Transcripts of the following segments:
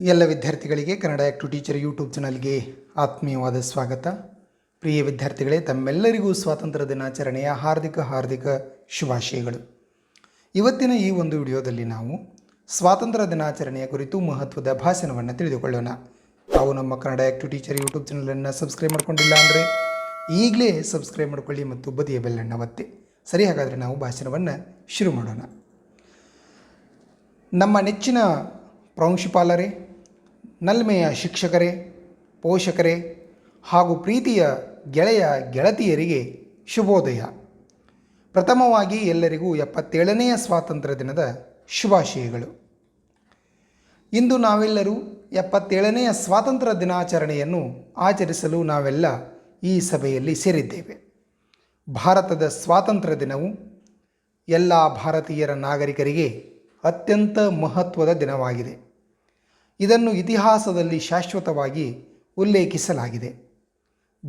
ಎಲ್ಲ ವಿದ್ಯಾರ್ಥಿಗಳಿಗೆ Kannada act teacher YouTube ಚಾನಲ್ಗೆ ಆತ್ಮೀಯವಾದ ಸ್ವಾಗತ. ಪ್ರಿಯ ವಿದ್ಯಾರ್ಥಿಗಳೇ, ತಮ್ಮೆಲ್ಲರಿಗೂ ಸ್ವಾತಂತ್ರ್ಯ ದಿನಾಚರಣೆಯ ಹಾರ್ದಿಕ ಹಾರ್ದಿಕ ಶುಭಾಶಯಗಳು. ಇವತ್ತಿನ ಈ ಒಂದು ವಿಡಿಯೋದಲ್ಲಿ ನಾವು ಸ್ವಾತಂತ್ರ್ಯ ದಿನಾಚರಣೆಯ ಕುರಿತು ಮಹತ್ವದ ಭಾಷಣವನ್ನು ತಿಳಿದುಕೊಳ್ಳೋಣ. ತಾವು ನಮ್ಮ ಕನ್ನಡ ಆ್ಯಕ್ಟು ಟೀಚರ್ ಯೂಟ್ಯೂಬ್ ಚಾನಲನ್ನು ಸಬ್ಸ್ಕ್ರೈಬ್ ಮಾಡ್ಕೊಂಡಿಲ್ಲ ಅಂದರೆ ಈಗಲೇ ಸಬ್ಸ್ಕ್ರೈಬ್ ಮಾಡ್ಕೊಳ್ಳಿ ಮತ್ತು ಬದಿಯ ಬೆಲ್ಲನ್ನು ಒತ್ತಿ. ಸರಿ, ಹಾಗಾದರೆ ನಾವು ಭಾಷಣವನ್ನು ಶುರು ಮಾಡೋಣ. ನಮ್ಮ ನೆಚ್ಚಿನ ಪ್ರಾಂಶುಪಾಲರೇ ನಲ್ಮೆಯ ಶಿಕ್ಷಕರೇ, ಪೋಷಕರೇ ಹಾಗೂ ಪ್ರೀತಿಯ ಗೆಳೆಯ ಗೆಳತಿಯರಿಗೆ ಶುಭೋದಯ. ಪ್ರಥಮವಾಗಿ ಎಲ್ಲರಿಗೂ ಎಪ್ಪತ್ತೇಳನೆಯ ಸ್ವಾತಂತ್ರ್ಯ ದಿನದ ಶುಭಾಶಯಗಳು. ಇಂದು ನಾವೆಲ್ಲರೂ ಎಪ್ಪತ್ತೇಳನೆಯ ಸ್ವಾತಂತ್ರ್ಯ ದಿನಾಚರಣೆಯನ್ನು ಆಚರಿಸಲು ನಾವೆಲ್ಲ ಈ ಸಭೆಯಲ್ಲಿ ಸೇರಿದ್ದೇವೆ. ಭಾರತದ ಸ್ವಾತಂತ್ರ್ಯ ದಿನವು ಎಲ್ಲ ಭಾರತೀಯರ ನಾಗರಿಕರಿಗೆ ಅತ್ಯಂತ ಮಹತ್ವದ ದಿನವಾಗಿದೆ. ಇದನ್ನು ಇತಿಹಾಸದಲ್ಲಿ ಶಾಶ್ವತವಾಗಿ ಉಲ್ಲೇಖಿಸಲಾಗಿದೆ.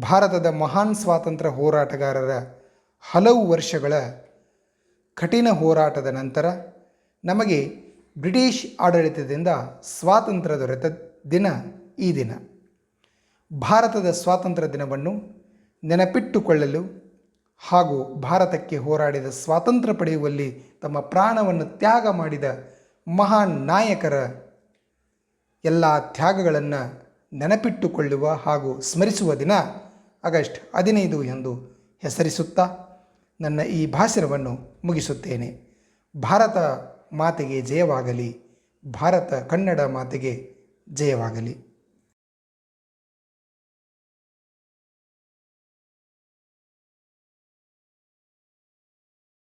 ಭಾರತದ ಮಹಾನ್ ಸ್ವಾತಂತ್ರ್ಯ ಹೋರಾಟಗಾರರ ಹಲವು ವರ್ಷಗಳ ಕಠಿಣ ಹೋರಾಟದ ನಂತರ ನಮಗೆ ಬ್ರಿಟಿಷ್ ಆಡಳಿತದಿಂದ ಸ್ವಾತಂತ್ರ್ಯ ದೊರೆತ ದಿನ ಈ ದಿನ. ಭಾರತದ ಸ್ವಾತಂತ್ರ್ಯ ದಿನವನ್ನು ನೆನಪಿಟ್ಟುಕೊಳ್ಳಲು ಹಾಗೂ ಭಾರತಕ್ಕೆ ಹೋರಾಡಿದ ಸ್ವಾತಂತ್ರ್ಯ ಪಡೆಯುವಲ್ಲಿ ತಮ್ಮ ಪ್ರಾಣವನ್ನು ತ್ಯಾಗ ಮಾಡಿದ ಮಹಾನ್ ನಾಯಕರ ಎಲ್ಲ ತ್ಯಾಗಗಳನ್ನು ನೆನಪಿಟ್ಟುಕೊಳ್ಳುವ ಹಾಗೂ ಸ್ಮರಿಸುವ ದಿನ ಆಗಸ್ಟ್ ಹದಿನೈದು ಎಂದು ಹೆಸರಿಸುತ್ತಾ ನನ್ನ ಈ ಭಾಷಣವನ್ನು ಮುಗಿಸುತ್ತೇನೆ. ಭಾರತ ಮಾತೆಗೆ ಜಯವಾಗಲಿ. ಭಾರತ ಕನ್ನಡ ಮಾತೆಗೆ ಜಯವಾಗಲಿ.